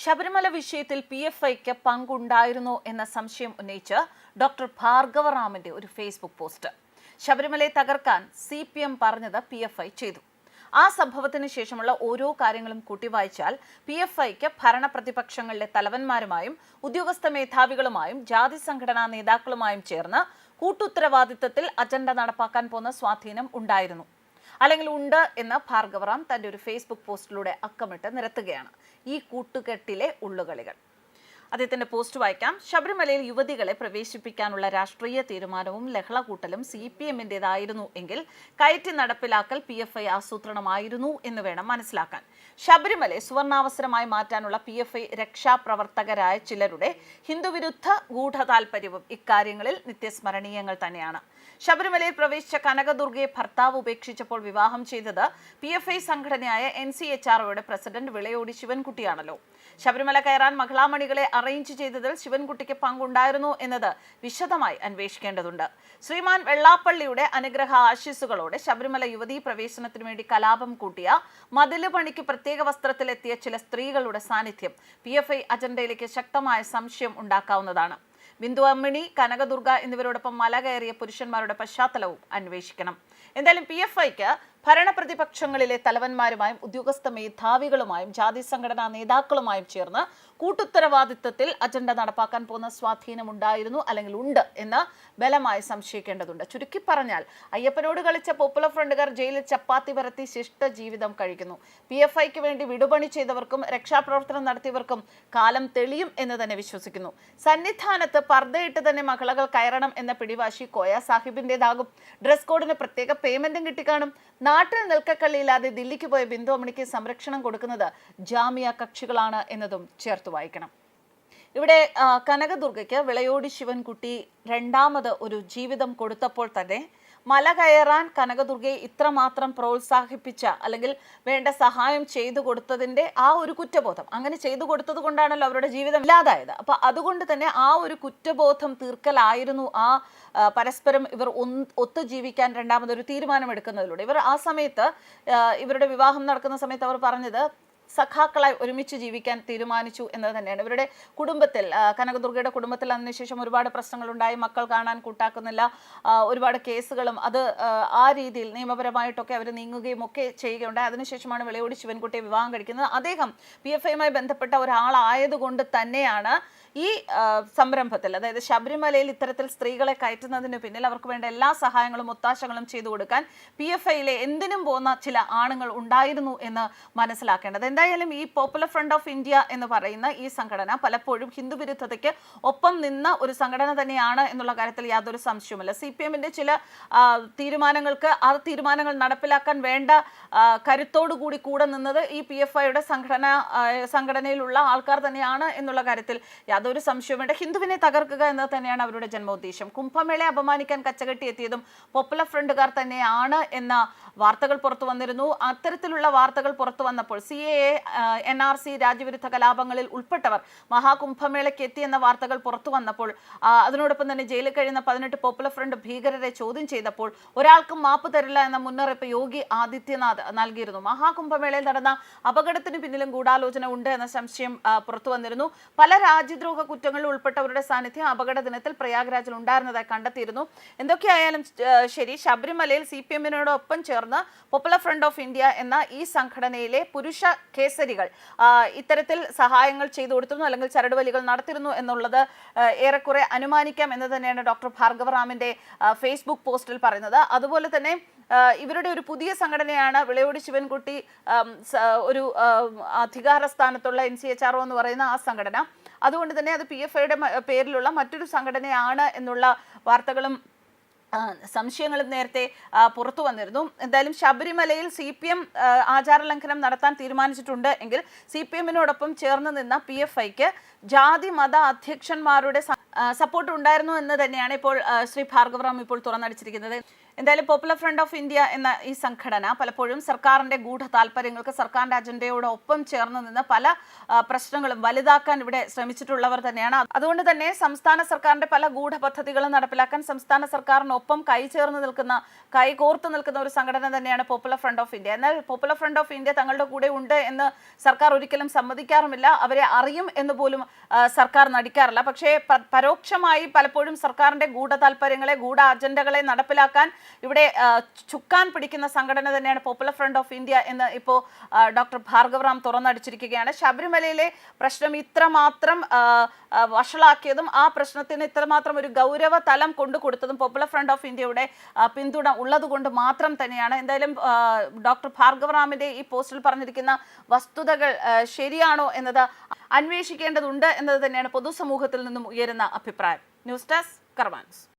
ശബരിമല വിഷയത്തിൽ P F ഐക്ക് പങ്കുണ്ടായിരുന്നോ എന്ന സംശയം ഉന്നയിച്ച് ഡോക്ടർ ഭാർഗവറാമിന്റെ ഒരു ഫേസ്ബുക്ക് പോസ്റ്റ്. ശബരിമലയെ തകർക്കാൻ സി പി എം പറഞ്ഞത് പി എഫ് ഐ ചെയ്തു. ആ സംഭവത്തിന് ശേഷമുള്ള ഓരോ കാര്യങ്ങളും കൂട്ടിവായിച്ചാൽ പി എഫ് ഐക്ക് ഭരണപ്രതിപക്ഷങ്ങളിലെ തലവന്മാരുമായും ഉദ്യോഗസ്ഥ മേധാവികളുമായും ജാതി സംഘടനാ നേതാക്കളുമായും ചേർന്ന് കൂട്ടുത്തരവാദിത്തത്തിൽ അജണ്ട നടപ്പാക്കാൻ പോന്ന സ്വാധീനം ഉണ്ടായിരുന്നു. അല്ലെങ്കിൽ ഉണ്ട് എന്ന് ഭാർഗവറാം തന്റെ ഒരു ഫേസ്ബുക്ക് പോസ്റ്റിലൂടെ അക്കമിട്ട് നിരത്തുകയാണ് ഈ കൂട്ടുകെട്ടിലെ ഉള്ളുകളികൾ. അദ്ദേഹത്തിന്റെ പോസ്റ്റ് വായിക്കാം. ശബരിമലയിൽ യുവതികളെ പ്രവേശിപ്പിക്കാനുള്ള രാഷ്ട്രീയ തീരുമാനവും ലഹള കൂട്ടലും സി പി എമ്മിന്റെതായിരുന്നു എങ്കിൽ കയറ്റി നടപ്പിലാക്കൽ പി എഫ് ഐ ആസൂത്രണമായിരുന്നു എന്ന് വേണം മനസ്സിലാക്കാൻ. ശബരിമലയെ സുവർണാവസരമായി മാറ്റാനുള്ള പി എഫ് ഐ രക്ഷാപ്രവർത്തകരായ ചിലരുടെ ഹിന്ദുവിരുദ്ധ ഗൂഢതാൽപര്യവും ഇക്കാര്യങ്ങളിൽ നിത്യസ്മരണീയങ്ങൾ തന്നെയാണ്. ശബരിമലയിൽ പ്രവേശിച്ച കനകദുർഗയെ ഭർത്താവ് ഉപേക്ഷിച്ചപ്പോൾ വിവാഹം ചെയ്തത് പി എഫ് ഐ സംഘടനയായ എൻ സി എച്ച് ആർ ഒയുടെ പ്രസിഡന്റ് വിളയോടി ശിവൻകുട്ടിയാണല്ലോ. ശബരിമല കയറാൻ മഹിളാമണികളെ അറേഞ്ച് ചെയ്തതിൽ ശിവൻകുട്ടിക്ക് പങ്കുണ്ടായിരുന്നു എന്നത് വിശദമായി അന്വേഷിക്കേണ്ടതുണ്ട്. ശ്രീമാൻ വെള്ളാപ്പള്ളിയുടെ അനുഗ്രഹ ആശീസുകളോടെ ശബരിമല യുവതീ പ്രവേശനത്തിനു വേണ്ടി കലാപം കൂട്ടിയ മതിൽ പണിക്ക് പ്രത്യേക വസ്ത്രത്തിലെത്തിയ ചില സ്ത്രീകളുടെ സാന്നിധ്യം പി എഫ് ഐ അജണ്ടയിലേക്ക് ശക്തമായ സംശയം ഉണ്ടാക്കാവുന്നതാണ്. ബിന്ദു അമ്മിണി കനകദുർഗ എന്നിവരോടൊപ്പം മല കയറിയ പുരുഷന്മാരുടെ പശ്ചാത്തലവും അന്വേഷിക്കണം. എന്തായാലും പി എഫ് ഐക്ക് ഭരണപ്രതിപക്ഷങ്ങളിലെ തലവന്മാരുമായും ഉദ്യോഗസ്ഥ മേധാവികളുമായും ജാതി സംഘടനാ നേതാക്കളുമായും ചേർന്ന് കൂട്ടുത്തരവാദിത്തത്തിൽ അജണ്ട നടപ്പാക്കാൻ പോകുന്ന സ്വാധീനമുണ്ടായിരുന്നു അല്ലെങ്കിൽ ഉണ്ട് എന്ന് ബലമായി സംശയിക്കേണ്ടതുണ്ട്. ചുരുക്കി പറഞ്ഞാൽ അയ്യപ്പനോട് കളിച്ച പോപ്പുലർ ഫ്രണ്ടുകാർ ജയിലിൽ ചപ്പാത്തി പരത്തി ശിഷ്ട ജീവിതം കഴിക്കുന്നു. പി എഫ് ഐക്ക് വേണ്ടി വിടുപണി ചെയ്തവർക്കും രക്ഷാപ്രവർത്തനം നടത്തിയവർക്കും കാലം തെളിയും എന്ന് തന്നെ വിശ്വസിക്കുന്നു. സന്നിധാനത്ത് പർദ്ദയിട്ട് തന്നെ മകളകൾ കയറണം എന്ന പിടിവാശി കോയ സാഹിബിന്റെതാകും ഡ്രസ് കോഡിന് പ്രത്യേക പേയ്മെന്റും കിട്ടിക്കാണും. നാട്ടിൽ നിൽക്കക്കള്ളിയില്ലാതെ ദില്ലിക്ക് പോയ ബിന്ദു അമ്മണിക്ക് സംരക്ഷണം കൊടുക്കുന്നത് ജാമ്യ കക്ഷികളാണ് എന്നതും ചേർത്ത് വായിക്കണം. ഇവിടെ കനകദുർഗയ്ക്ക് വിളയോടി ശിവൻകുട്ടി രണ്ടാമത് ഒരു ജീവിതം കൊടുത്തപ്പോൾ തന്നെ മല കയറാൻ കനകദുർഗയെ ഇത്രമാത്രം പ്രോത്സാഹിപ്പിച്ച അല്ലെങ്കിൽ വേണ്ട സഹായം ചെയ്തു കൊടുത്തതിന്റെ ആ ഒരു കുറ്റബോധം. അങ്ങനെ ചെയ്തു കൊടുത്തത് കൊണ്ടാണല്ലോ അവരുടെ ജീവിതം ഇല്ലാതായത്. അപ്പൊ അതുകൊണ്ട് തന്നെ ആ ഒരു കുറ്റബോധം തീർക്കലായിരുന്നു ആ പരസ്പരം ഇവർ ഒത്തു ജീവിക്കാൻ രണ്ടാമതൊരു തീരുമാനമെടുക്കുന്നതിലൂടെ. ഇവർ ആ സമയത്ത് ഇവരുടെ വിവാഹം നടക്കുന്ന സമയത്ത് അവർ പറഞ്ഞത് സഖാക്കളായി ഒരുമിച്ച് ജീവിക്കാൻ തീരുമാനിച്ചു എന്നത് തന്നെയാണ്. ഇവരുടെ കുടുംബത്തിൽ കനകദുർഗയുടെ കുടുംബത്തിൽ അതിനുശേഷം ഒരുപാട് പ്രശ്നങ്ങളുണ്ടായി. മക്കൾ കാണാൻ കൂട്ടാക്കുന്നില്ല. ഒരുപാട് കേസുകളും അത് ആ രീതിയിൽ നിയമപരമായിട്ടൊക്കെ അവർ നീങ്ങുകയും ഒക്കെ ചെയ്യുകയുണ്ടായി. അതിനുശേഷമാണ് വിളയോടി ശിവൻകുട്ടിയെ വിവാഹം കഴിക്കുന്നത്. അദ്ദേഹം പി എഫ് ഐയുമായി ബന്ധപ്പെട്ട ഒരാളായതുകൊണ്ട് തന്നെയാണ് ഈ സംരംഭത്തിൽ അതായത് ശബരിമലയിൽ ഇത്തരത്തിൽ സ്ത്രീകളെ കയറ്റുന്നതിന് പിന്നിൽ അവർക്ക് വേണ്ട എല്ലാ സഹായങ്ങളും ഒത്താശകളും ചെയ്തു കൊടുക്കാൻ പി എഫ് ഐയിലെ എന്തിനും പോകുന്ന ചില ആണുങ്ങൾ ഉണ്ടായിരുന്നു എന്ന് മനസ്സിലാക്കേണ്ടത്. എന്തായാലും ഈ പോപ്പുലർ ഫ്രണ്ട് ഓഫ് ഇന്ത്യ എന്ന് പറയുന്ന ഈ സംഘടന പലപ്പോഴും ഹിന്ദു വിരുദ്ധതയ്ക്ക് ഒപ്പം നിന്ന ഒരു സംഘടന തന്നെയാണ് എന്നുള്ള കാര്യത്തിൽ യാതൊരു സംശയവുമില്ല. സി പി എമ്മിന്റെ ചില തീരുമാനങ്ങൾക്ക് ആ തീരുമാനങ്ങൾ നടപ്പിലാക്കാൻ വേണ്ട കരുത്തോടുകൂടി കരുത്തോടു കൂടി കൂടെ നിന്നത് ഈ പി എഫ് ഐയുടെ സംഘടന സംഘടനയിലുള്ള ആൾക്കാർ തന്നെയാണ് എന്നുള്ള കാര്യത്തിൽ യാതൊരു സംശയവും വേണ്ട. ഹിന്ദുവിനെ തകർക്കുക എന്നത് തന്നെയാണ് അവരുടെ ജന്മോദ്ദേശം. കുംഭമേളയെ അപമാനിക്കാൻ കച്ചകെട്ടി എത്തിയതും പോപ്പുലർ ഫ്രണ്ടുകാർ തന്നെയാണ് എന്ന വാർത്തകൾ പുറത്തു വന്നിരുന്നു. അത്തരത്തിലുള്ള വാർത്തകൾ പുറത്തു വന്നപ്പോൾ C A N R C രാജ്യവിരുദ്ധ കലാപങ്ങളിൽ ഉൾപ്പെട്ടവർ മഹാകുംഭമേളയ്ക്ക് എന്ന വാർത്തകൾ പുറത്തു വന്നപ്പോൾ അതിനോടൊപ്പം തന്നെ ജയിലിൽ കഴിയുന്ന പതിനെട്ട് പോപ്പുലർ ഫ്രണ്ട് ഭീകരരെ ചോദ്യം ചെയ്തപ്പോൾ ഒരാൾക്കും മാപ്പ് തരില്ല എന്ന മുന്നറിയിപ്പ് യോഗി ആദിത്യനാഥ് നൽകിയിരുന്നു. മഹാകുംഭമേളയിൽ നടന്ന അപകടത്തിന് പിന്നിലും ഗൂഢാലോചന ഉണ്ട് എന്ന സംശയം പുറത്തു വന്നിരുന്നു. പല രാജ്യദ്രോഹ കുറ്റങ്ങളിൽ ഉൾപ്പെട്ടവരുടെ സാന്നിധ്യം അപകട ദിനത്തിൽ പ്രയാഗ്രാജിൽ ഉണ്ടായിരുന്നതായി കണ്ടെത്തിയിരുന്നു. എന്തൊക്കെയായാലും ശരി ശബരിമലയിൽ സി പി എമ്മിനോടൊപ്പം ചേർന്ന് പോപ്പുലർ ഫ്രണ്ട് ഓഫ് ഇന്ത്യ എന്ന ഈ സംഘടനയിലെ പുരുഷ കേസരികൾ. ഇത്തരത്തിൽ സഹായങ്ങൾ ചെയ്തു കൊടുത്തിരുന്നു അല്ലെങ്കിൽ ചരടുവലികൾ നടത്തിരുന്നു എന്നുള്ളത് ഏറെക്കുറെ അനുമാനിക്കാം എന്ന് തന്നെയാണ് ഡോക്ടർ ഭാർഗവറാമിന്റെ ഫേസ്ബുക്ക് പോസ്റ്റിൽ പറയുന്നത്. അതുപോലെ തന്നെ ഇവരുടെ ഒരു പുതിയ സംഘടനയാണ് വിളയോടി ശിവൻകുട്ടി ഒരു അധികാര സ്ഥാനത്തുള്ള എൻ സി എച്ച് ആർ എന്ന് പറയുന്ന ആ സംഘടന. അതുകൊണ്ട് തന്നെ അത് പി എഫ് ഐയുടെ പേരിലുള്ള മറ്റൊരു സംഘടനയാണ് എന്നുള്ള വാർത്തകളും സംശയങ്ങളും നേരത്തെ പുറത്തു വന്നിരുന്നു. എന്തായാലും ശബരിമലയിൽ സി പി എം ആചാരലംഘനം നടത്താൻ തീരുമാനിച്ചിട്ടുണ്ട് എങ്കിൽ സി പി എമ്മിനോടൊപ്പം ചേർന്ന് നിന്ന പി എഫ് ഐക്ക് ജാതി മത അധ്യക്ഷന്മാരുടെ സപ്പോർട്ട് ഉണ്ടായിരുന്നു എന്ന് തന്നെയാണ് ഇപ്പോൾ ശ്രീ ഭാർഗവറാം ഇപ്പോൾ തുറന്നടിച്ചിരിക്കുന്നത്. എന്തായാലും പോപ്പുലർ ഫ്രണ്ട് ഓഫ് ഇന്ത്യ എന്ന ഈ സംഘടന പലപ്പോഴും സർക്കാരിന്റെ ഗൂഢ താല്പര്യങ്ങൾക്ക് സർക്കാരിന്റെ അജണ്ടയോടൊപ്പം ചേർന്ന് നിന്ന് പല പ്രശ്നങ്ങളും വലുതാക്കാൻ ഇവിടെ ശ്രമിച്ചിട്ടുള്ളവർ തന്നെയാണ്. അതുകൊണ്ട് തന്നെ സംസ്ഥാന സർക്കാരിന്റെ പല ഗൂഢ പദ്ധതികളും നടപ്പിലാക്കാൻ സംസ്ഥാന സർക്കാരിനൊപ്പം കൈ ചേർന്ന് നിൽക്കുന്ന കൈ കോർത്ത് നിൽക്കുന്ന ഒരു സംഘടന തന്നെയാണ് പോപ്പുലർ ഫ്രണ്ട് ഓഫ് ഇന്ത്യ എന്നാൽ പോപ്പുലർ ഫ്രണ്ട് ഓഫ് ഇന്ത്യ തങ്ങളുടെ കൂടെ ഉണ്ട് എന്ന് സർക്കാർ ഒരിക്കലും സമ്മതിക്കാറുമില്ല. അവരെ അറിയും എന്ന് പോലും സർക്കാർ നടിക്കാറില്ല. പക്ഷേ പരോക്ഷമായി പലപ്പോഴും സർക്കാരിന്റെ ഗൂഢ താല്പര്യങ്ങളെ ഗൂഢ അജണ്ടകളെ നടപ്പിലാക്കാൻ ഇവിടെ ചുക്കാൻ പിടിക്കുന്ന സംഘടന തന്നെയാണ് പോപ്പുലർ ഫ്രണ്ട് ഓഫ് ഇന്ത്യ എന്ന് ഇപ്പോൾ ഡോക്ടർ ഭാർഗവറാം തുറന്നടിച്ചിരിക്കുകയാണ്. ശബരിമലയിലെ പ്രശ്നം ഇത്രമാത്രം വഷളാക്കിയതും ആ പ്രശ്നത്തിന് ഇത്രമാത്രം ഒരു ഗൗരവ തലം കൊണ്ടു കൊടുത്തതും പോപ്പുലർ ഫ്രണ്ട് ഓഫ് ഇന്ത്യയുടെ പിന്തുണ ഉള്ളതുകൊണ്ട് മാത്രം തന്നെയാണ്. എന്തായാലും ഡോക്ടർ ഭാർഗവറാമിന്റെ ഈ പോസ്റ്റിൽ പറഞ്ഞിരിക്കുന്ന വസ്തുതകൾ ശരിയാണോ എന്നത് അന്വേഷിക്കേണ്ടതുണ്ട് എന്നത് തന്നെയാണ് പൊതുസമൂഹത്തിൽ നിന്നും ഉയരുന്ന അഭിപ്രായം. News desk കർമാൻസ്